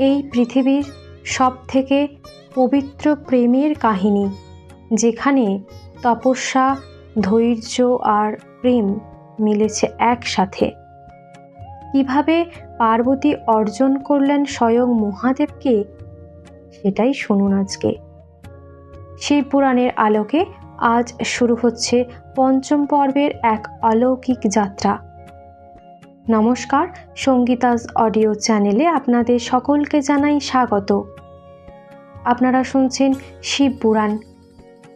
এই পৃথিবীর সব থেকে পবিত্র প্রেমের কাহিনী, যেখানে তপস্যা, ধৈর্য আর প্রেম মিলেছে একসাথে। কীভাবে পার্বতী অর্জন করলেন স্বয়ং মহাদেবকে, সেটাই শুনুন আজকে। শিবপুরাণের আলোকে আজ শুরু হচ্ছে পঞ্চম পর্বের এক অলৌকিক যাত্রা। নমস্কার সঙ্গীতাজ অডিও চ্যানেলে আপনাদের সকলকে জানাই স্বাগত। আপনারা শুনছেন শিব শিবপুরাণ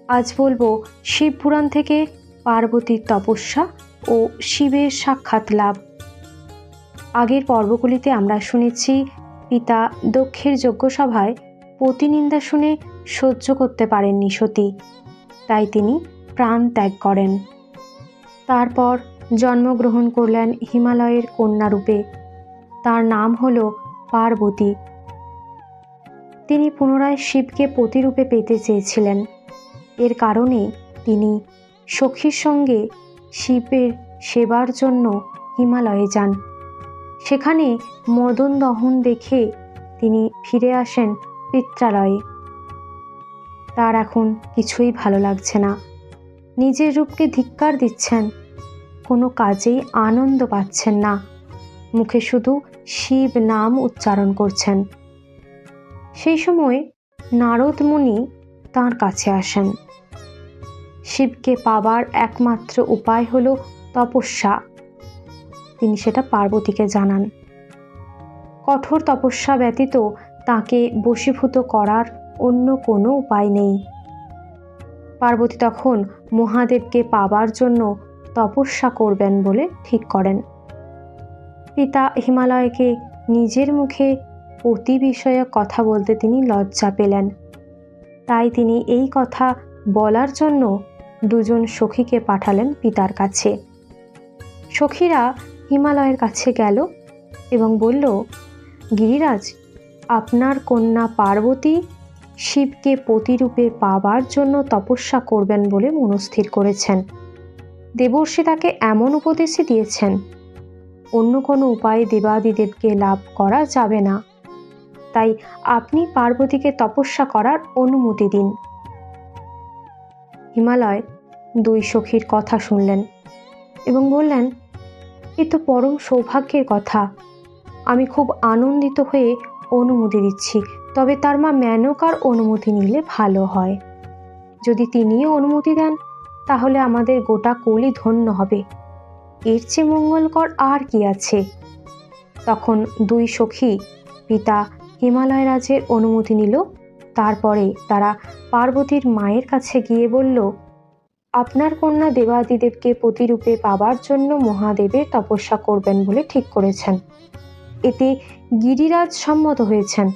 আজ বলব শিবপুরাণ থেকে পার্বতীর তপস্যা ও শিবের সাক্ষাৎ লাভ। আগের পর্বগুলিতে আমরা শুনেছি, পিতা দক্ষের যজ্ঞসভায় প্রতিনিন্দা শুনে সহ্য করতে পারেননি সতী, তাই তিনি প্রাণ ত্যাগ করেন। তারপর জন্মগ্রহণ করলেন হিমালয়ের কন্যারূপে তার নাম হল পার্বতী। তিনি পুনরায় শিবকে প্রতিরূপে পেতে চেয়েছিলেন। এর কারণে তিনি সখীর সঙ্গে শিবের সেবার জন্য হিমালয়ে যান। সেখানে মদন দহন দেখে তিনি ফিরে আসেন পিত্রালয়ে। তার এখন কিছুই ভালো লাগছে না। নিজের রূপকে ধিক্কার দিচ্ছেন কোনো কাজেই আনন্দ পাচ্ছেন না। মুখে শুধু শিব নাম উচ্চারণ করছেন। সেই সময় নারদ মুনি তাঁর কাছে আসেন। শিবকে পাবার একমাত্র উপায় হলো তপস্যা। তিনি সেটা পার্বতীকে জানান। কঠোর তপস্যা ব্যতীত তাকে বশীভূত করার অন্য কোনো উপায় নেই। পার্বতী তখন মহাদেবকে পাবার জন্য তপস্যা করবেন বলে ঠিক করেন। পিতা হিমালয়কে নিজের মুখে অতি বিষয়ক কথা বলতে তিনি লজ্জা পেলেন। তাই তিনি এই কথা বলার জন্য দুজন সখীকে পাঠালেন পিতার কাছে। সখীরা হিমালয়ের কাছে গেল এবং বলল, গিরিরাজ, আপনার কন্যা পার্বতী শিবকে প্রতিরূপে পাবার জন্য তপস্যা করবেন বলে মনস্থির করেছেন। দেবর্ষি তাকে এমন উপদেশই দিয়েছেন, অন্য কোনো উপায়ে দেবাদিদেবকে লাভ করা যাবে না। তাই আপনি পার্বতীকে তপস্যা করার অনুমতি দিন হিমালয় দুই সখীর কথা শুনলেন এবং বললেন, এ তো পরম সৌভাগ্যের কথা। আমি খুব আনন্দিত হয়ে অনুমতি দিচ্ছি, তবে তার মা মেনকার অনুমতি নিলে ভালো হয়। যদি তিনিও অনুমতি দেন তাহলে আমাদের গোটা কলি ধন্য হবে। এর চেয়ে মঙ্গলকর আর কি আছে? তখন দুই সখী পিতা হিমালয় রাজের অনুমতি নিল। তারপরে তারা পার্বতীর মায়ের কাছে গিয়ে বলল, আপনার কন্যা দেবাদিদেবকে প্রতিরূপে পাবার জন্য মহাদেবের তপস্যা করবেন বলে ঠিক করেছেন। এতে গিরিরাজ সম্মত হয়েছেন।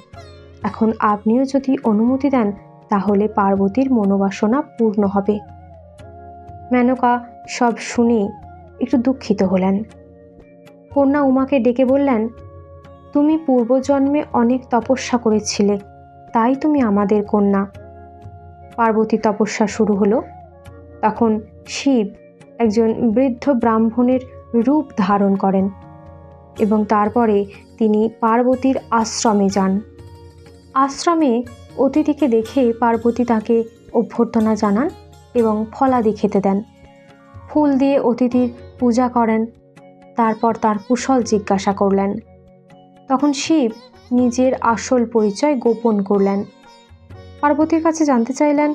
এখন আপনিও যদি অনুমতি দেন, তাহলে পার্বতীর মনোবাসনা পূর্ণ হবে। মেনকা সব শুনে একটু দুঃখিত হলেন। কন্যা উমাকে ডেকে বললেন, তুমি পূর্বজন্মে অনেক তপস্যা করেছিলে, তাই তুমি আমাদের কন্যা। পার্বতী তপস্যা শুরু হলো। তখন শিব একজন বৃদ্ধ ব্রাহ্মণের রূপ ধারণ করেন এবং তারপরে তিনি পার্বতীর আশ্রমে যান। আশ্রমে অতিথিকে দেখে পার্বতী তাকে অভ্যর্থনা জানান এবং ফলাদি খেতে দেন। ফুল দিয়ে অতিথির পূজা করেন, তারপর তার কুশল জিজ্ঞাসা করলেন। তখন শিব নিজের আসল পরিচয় গোপন করলেন। পার্বতীর কাছে জানতে চাইলেন,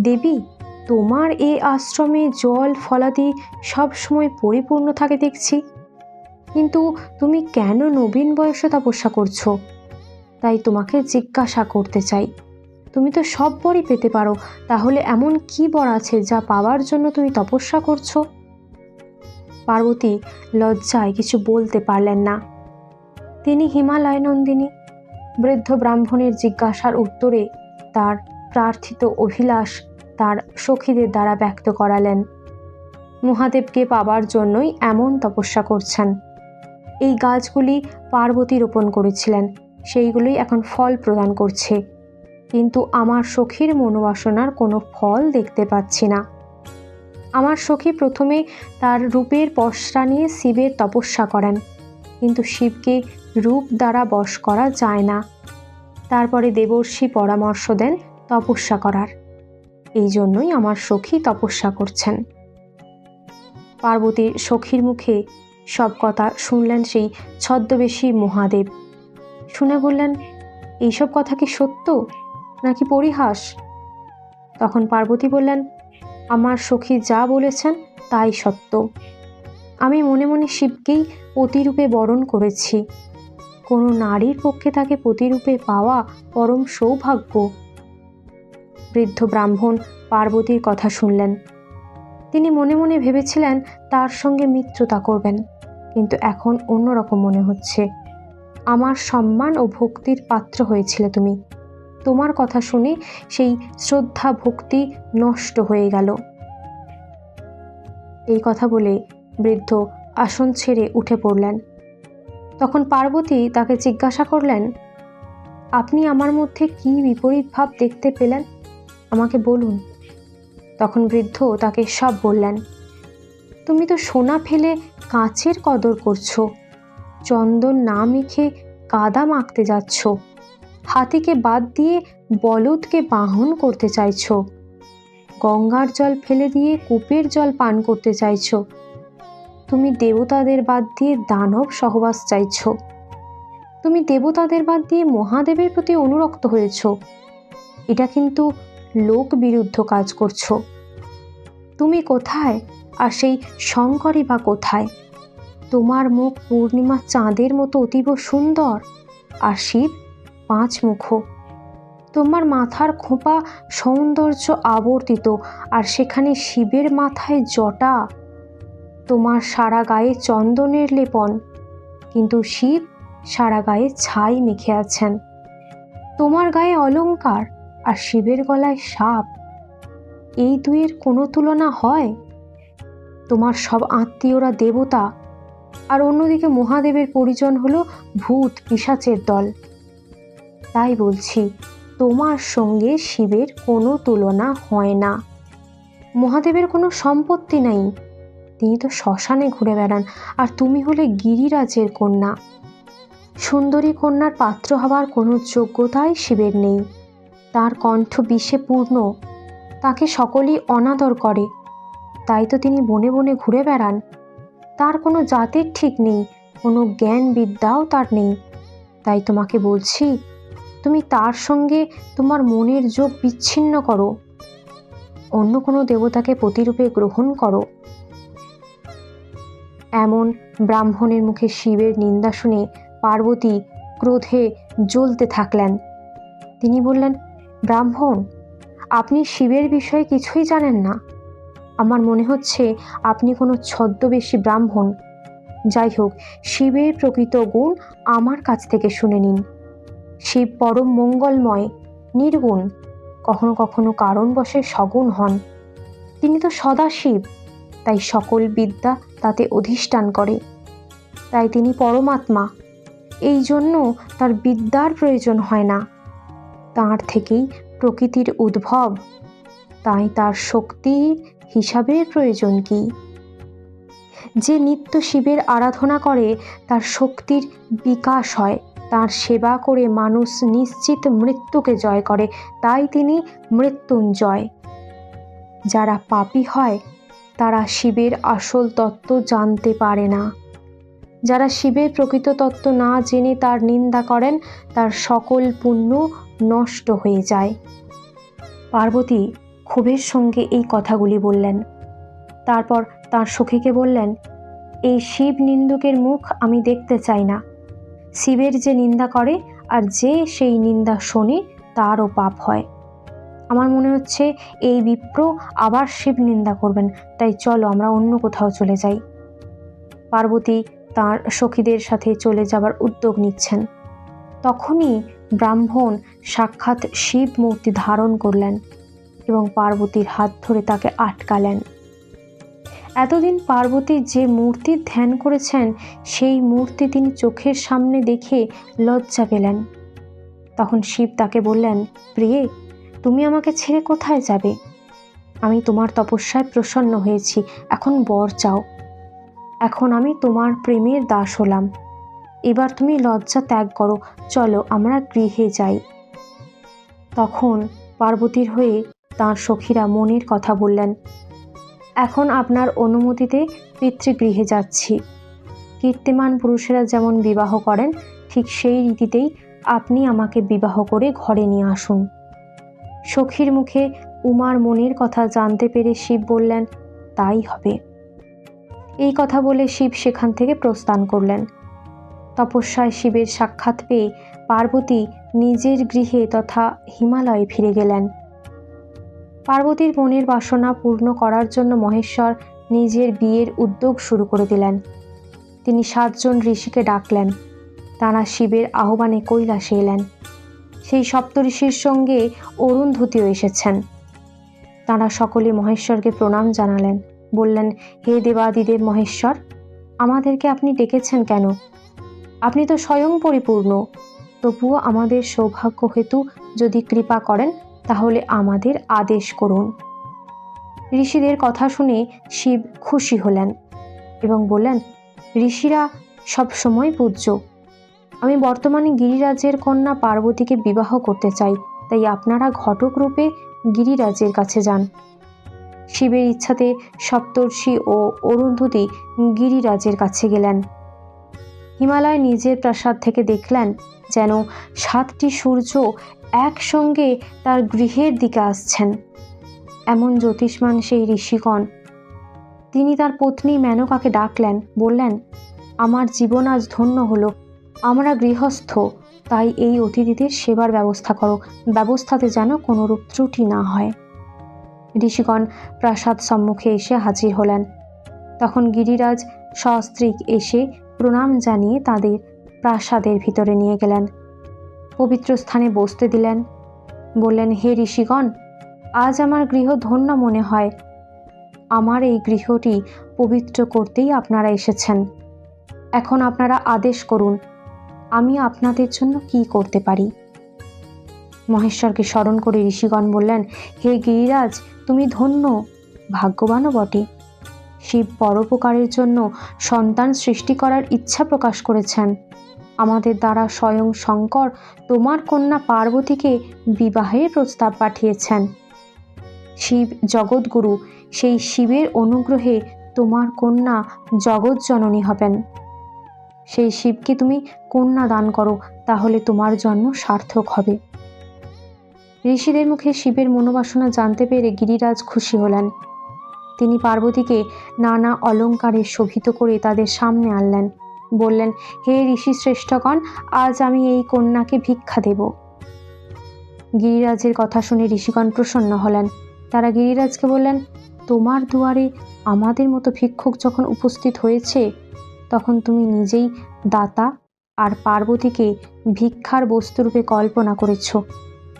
দেবী, তোমার এ আশ্রমে জল, ফলাদি সব সময় পরিপূর্ণ থাকে দেখছি। কিন্তু তুমি কেন নবীন বয়সে তপস্যা করছ? তাই তোমাকে জিজ্ঞাসা করতে চাই। তুমি তো সব বরই পেতে পারো। তাহলে এমন কি বর আছে যা পাওয়ার জন্য তুমি তপস্যা করছ? পার্বতী লজ্জায় কিছু বলতে পারলেন না। তিনি হিমালয় নন্দিনী। বৃদ্ধ ব্রাহ্মণের জিজ্ঞাসার উত্তরে তার প্রার্থিত অভিলাষ তার সখীদের দ্বারা ব্যক্ত করালেন। মহাদেবকে পাবার জন্যই এমন তপস্যা করছেন। এই গাছগুলি পার্বতী রোপণ করেছিলেন। সেইগুলোই এখন ফল প্রদান করছে। কিন্তু আমার সখীর মনোবাসনার কোনো ফল দেখতে পাচ্ছি না। আমার সখী প্রথমে তার রূপের পশরা নিয়ে শিবের তপস্যা করেন, কিন্তু শিবকে রূপ দ্বারা বশ করা যায় না। তারপরে দেবর্ষি পরামর্শ দেন তপস্যা করার। এই জন্যই আমার সখী তপস্যা করছেন। পার্বতীর সখীর মুখে সব কথা শুনলেন সেই ছদ্মবেশী মহাদেব। শুনে বললেন, এইসব কথা কি সত্য? নাকি পরিহাস? তখন পার্বতী বললেন, আমার সখী যা বলেছেন তাই সত্য। আমি মনে মনে শিবকেই পতিরূপে বরণ করেছি। কোনো নারীর পক্ষে তাকে পতিরূপে পাওয়া পরম সৌভাগ্য। বৃদ্ধ ব্রাহ্মণ পার্বতীর কথা শুনলেন। তিনি মনে মনে ভেবেছিলেন তার সঙ্গে মিত্রতা করবেন, কিন্তু এখন অন্যরকম মনে হচ্ছে। আমার সম্মান ও ভক্তির পাত্র হয়েছিলে তুমি। তোমার কথা শুনে সেই শ্রদ্ধা ভক্তি নষ্ট হয়ে গেল। এই কথা বলে বৃদ্ধ আসন ছেড়ে উঠে পড়লেন। তখন পার্বতী তাকে জিজ্ঞাসা করলেন, আপনি আমার মধ্যে কি বিপরীত ভাব দেখতে পেলেন? আমাকে বলুন। তখন বৃদ্ধ তাকে সব বললেন, তুমি তো সোনা ফেলে কাঁচের কদর করছ, চন্দন না মেখে কাদা মাখতে যাচ্ছ। হাতিকে বাদ দিয়ে বলদকে বাহন করতে চাইছ। গঙ্গার জল ফেলে দিয়ে কূপের জল পান করতে চাইছ। তুমি দেবতাদের বাদ দিয়ে দানব সহবাস চাইছ। তুমি দেবতাদের বাদ দিয়ে মহাদেবের প্রতি অনুরক্ত হয়েছ। এটা কিন্তু লোক বিরুদ্ধ কাজ করছ। তুমি কোথায়? আর সেই শঙ্করই বা কোথায়? তোমার মুখ পূর্ণিমা চাঁদের মতো অতীব সুন্দর। আর শিব পাঁচ মুখ তোমার মাথার খোঁপা সৌন্দর্য আবর্তিত, আর সেখানে শিবের মাথায় জটা। তোমার সারা গায়ে চন্দনের লেপন, কিন্তু শিব সারা গায়ে ছাই মেখে আছেন। তোমার গায়ে অলংকার আর শিবের গলায় সাপ। এই দুয়ের কোনো তুলনা হয়? তোমার সব আত্মীয়রা দেবতা, আর অন্যদিকে মহাদেবের পরিজন হলো ভূত পিসাচের দল। তাই বলছি, তোমার সঙ্গে শিবের কোনো তুলনা হয় না। মহাদেবের কোনো সম্পত্তি নাই। তিনি তো শ্মশানে ঘুরে বেড়ান, আর তুমি হলে গিরিরাজের কন্যা। সুন্দরী কন্যার পাত্র হওয়ার কোনো যোগ্যতাই শিবের নেই। তার কণ্ঠ বিষে পূর্ণ, তাকে সকলেই অনাদর করে। তাই তো তিনি বনে বনে ঘুরে বেড়ান। তার কোনো জাতের ঠিক নেই, কোনো জ্ঞান বিদ্যাও তার নেই। তাই তোমাকে বলছি তুমি তার সঙ্গে তোমার মনের যোগ বিচ্ছিন্ন করো। অন্য কোনো দেবতাকে প্রতিরূপে গ্রহণ করো। এমন ব্রাহ্মণের মুখে শিবের নিন্দা শুনে পার্বতী ক্রোধে জ্বলতে থাকলেন। তিনি বললেন, ব্রাহ্মণ, আপনি শিবের বিষয়ে কিছুই জানেন না। আমার মনে হচ্ছে আপনি কোনো ছদ্মবেশী ব্রাহ্মণ। যাই হোক, শিবের প্রকৃত গুণ আমার কাছ থেকে শুনে নিন। শিব পরম মঙ্গলময়, নির্গুণ, কখনো কখনো কারণবশে সগুণ হন। তিনি তো সদা শিব, তাই সকল বিদ্যা তাতে অধিষ্ঠান করে। তাই তিনি পরমাত্মা, এই জন্য তার বিদ্যার প্রয়োজন হয় না। তাঁর থেকেই প্রকৃতির উদ্ভব, তাই তার শক্তির হিসাবের প্রয়োজন কি? যে নিত্য শিবের আরাধনা করে, তার শক্তির বিকাশ হয়। তার সেবা করে মানুষ নিশ্চিত মৃত্যুকে জয় করে, তাই তিনি মৃত্যুঞ্জয়। যারা পাপী হয়, তারা শিবের আসল তত্ত্ব জানতে পারে না। যারা শিবের প্রকৃত তত্ত্ব না জেনে তার নিন্দা করেন, তার সকল পুণ্য নষ্ট হয়ে যায়। পার্বতী ক্ষোভের সঙ্গে এই কথাগুলি বললেন। তারপর তার সখীকে বললেন, এই শিব নিন্দুকের মুখ আমি দেখতে চাই না। শিবের যে নিন্দা করে আর যে সেই নিন্দা শোনে, তারও পাপ হয়। আমার মনে হচ্ছে এই বিপ্র আবার শিব নিন্দা করবেন, তাই চলো আমরা অন্য কোথাও চলে যাই। পার্বতী তার সখীদের সাথে চলে যাবার উদ্যোগ নিচ্ছেন। তখনই ব্রাহ্মণ সাক্ষাৎ শিব মূর্তি ধারণ করলেন এবং পার্বতীর হাত ধরে তাকে আটকালেন। এতদিন পার্বতী যে মূর্তির ধ্যান করেছেন, সেই মূর্তি তিনি চোখের সামনে দেখে লজ্জা পেলেন। তখন শিব তাকে বললেন, প্রিয়ে, তুমি আমাকে ছেড়ে কোথায় যাবে? আমি তোমার তপস্যায় প্রসন্ন হয়েছি, এখন বর চাও। এখন আমি তোমার প্রেমের দাস হলাম। এবার তুমি লজ্জা ত্যাগ করো, চলো আমরা গৃহে যাই। তখন পার্বতীর হয়ে তাঁর সখীরা মনের কথা বললেন এখন আপনার অনুমতিতে পিতৃগৃহে যাচ্ছি। কীর্তিমান পুরুষেরা যেমন বিবাহ করেন, ঠিক সেই রীতিতেই আপনি আমাকে বিবাহ করে ঘরে নিয়ে আসুন। সখীর মুখে উমার মনের কথা জানতে পেরে শিব বললেন, তাই হবে। এই কথা বলে শিব সেখান থেকে প্রস্থান করলেন। তপস্যায় শিবের সাক্ষাৎ পেয়ে পার্বতী নিজের গৃহে তথা হিমালয়ে ফিরে গেলেন। পার্বতীর মনের বাসনা পূর্ণ করার জন্য মহেশ্বর নিজের বিয়ের উদ্যোগ শুরু করে দিলেন। তিনি সাতজন ঋষিকে ডাকলেন। তারা শিবের আহ্বানে কৈলাসে এলেন। সেই সপ্তঋষির সঙ্গে অরুন্ধতীও এসেছেন। তারা সকলে মহেশ্বরকে প্রণাম জানালেন। বললেন, হে দেবাদিদেব মহেশ্বর, আমাদেরকে আপনি ডেকেছেন কেন? আপনি তো স্বয়ং পরিপূর্ণ। তবুও আমাদের সৌভাগ্য হেতু যদি কৃপা করেন তাহলে আমাদের আদেশ করুন। ঋষিদের কথা শুনে শিব খুশি হলেন এবং বললেন, ঋষিরা সবসময় পূজ্য। আমি বর্তমানে গিরিরাজের কন্যা পার্বতীকে বিবাহ করতে চাই, তাই আপনারা ঘটক রূপে গিরিরাজের কাছে যান। শিবের ইচ্ছাতে সপ্তর্ষি ও অরুন্ধতী গিরিরাজের কাছে গেলেন। হিমালয় নিজের প্রাসাদ থেকে দেখলেন যেন সাতটি সূর্য একসঙ্গে তার গৃহের দিকে আসছেন। এমন জ্যোতিষ্মান সেই ঋষিগণ। তিনি তার পত্নী মেনকাকে ডাকলেন, বললেন, আমার জীবন আজ ধন্য হলো। আমরা গৃহস্থ, তাই এই অতিথিদের সেবার ব্যবস্থা করো। ব্যবস্থাতে যেন কোনোরূপ ত্রুটি না হয়। ঋষিগণ প্রাসাদ সম্মুখে এসে হাজির হলেন। তখন গিরিরাজ সস্ত্রীক এসে প্রণাম জানিয়ে তাদের প্রাসাদের ভিতরে নিয়ে গেলেন। পবিত্র স্থানে বসতে দিলেন। বললেন, হে ঋষিগণ, আজ আমার গৃহ ধন্য মনে হয়। আমার এই গৃহটি পবিত্র করতেই আপনারা এসেছেন। এখন আপনারা আদেশ করুন, আমি আপনাদের জন্য কি করতে পারি? মহেশ্বরকে স্মরণ করে ঋষিগণ বললেন, হে গিরিরাজ, তুমি ধন্য, ভাগ্যবানও বটে। শিব পরোপকারের জন্য সন্তান সৃষ্টি করার ইচ্ছা প্রকাশ করেছেন। আমাদের দ্বারা স্বয়ং শঙ্কর তোমার কন্যা পার্বতীকে বিবাহের প্রস্তাব পাঠিয়েছেন। শিব জগৎগুরু, সেই শিবের অনুগ্রহে তোমার কন্যা জগৎ জননী হবেন। সেই শিবকে তুমি কন্যা দান করো, তাহলে তোমার জন্ম সার্থক হবে। ঋষিদের মুখে শিবের মনোবাসনা জানতে পেরে গিরিরাজ খুশি হলেন। তিনি পার্বতীকে নানা অলঙ্কারে শোভিত করে তাদের সামনে আনলেন। বললেন, হে ঋষি শ্রেষ্ঠগণ, আজ আমি এই কন্যাকে ভিক্ষা দেব। গিরিরাজের কথা শুনে ঋষিগণ প্রসন্ন হলেন। তারা গিরিরাজকে বললেন, তোমার দুয়ারে আমাদের মতো ভিক্ষুক যখন উপস্থিত হয়েছে, তখন তুমি নিজেই দাতা আর পার্বতীকে ভিক্ষার বস্তুরূপে কল্পনা করেছ।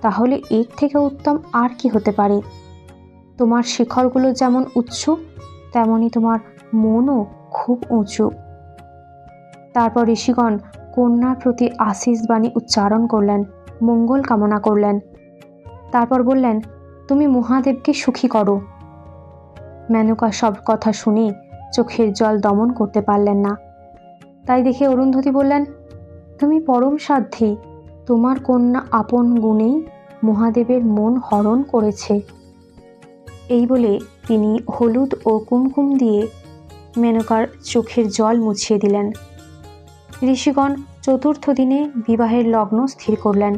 তাহলে এর থেকে উত্তম আর কি হতে পারে? তোমার শিখরগুলো যেমন উচ্চ তেমনই তোমার মনও খুব উঁচু। তারপর ঋষিগণ কন্যার প্রতি আশিস বাণী উচ্চারণ করলেন, মঙ্গল কামনা করলেন। তারপর বললেন, তুমি মহাদেবকে সুখী করো। মেনকা সব কথা শুনে চোখের জল দমন করতে পারলেন না। তাই দেখে অরুন্ধতী বললেন, তুমি পরম সাধ্যী, তোমার কন্যা আপন গুণেই মহাদেবের মন হরণ করেছে। এই বলে তিনি হলুদ ও কুমকুম দিয়ে মেনকার চোখের জল মুছিয়ে দিলেন। ঋষিগণ চতুর্থ দিনে বিবাহের লগ্ন স্থির করলেন।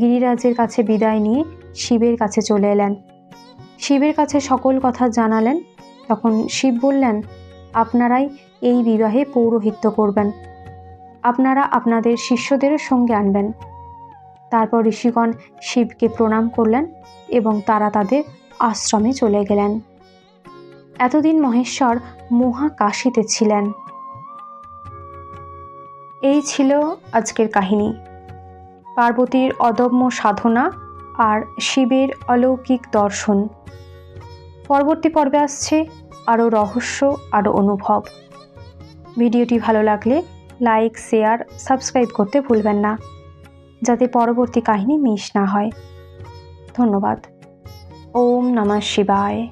গিরিরাজের কাছে বিদায় নিয়ে শিবের কাছে চলে এলেন। শিবের কাছে সকল কথা জানালেন। তখন শিব বললেন, আপনারাই এই বিবাহে পৌরোহিত্য করবেন। আপনারা আপনাদের শিষ্যদের সঙ্গে আনবেন। তারপর ঋষিগণ শিবকে প্রণাম করলেন এবং তারা তাদের আশ্রমে চলে গেলেন। এতদিন মহেশ্বর মহাকাশিতে ছিলেন। এই ছিল আজকের কাহিনী। পার্বতীর অদম্য সাধনা আর শিবের অলৌকিক দর্শন। পরবর্তী পর্বে আসছে আরও রহস্য, আরও অনুভব। ভিডিওটি ভালো লাগলে লাইক, শেয়ার, সাবস্ক্রাইব করতে ভুলবেন না, যাতে পরবর্তী কাহিনী মিস না হয়। ধন্যবাদ। ওম নমঃ শিবায়।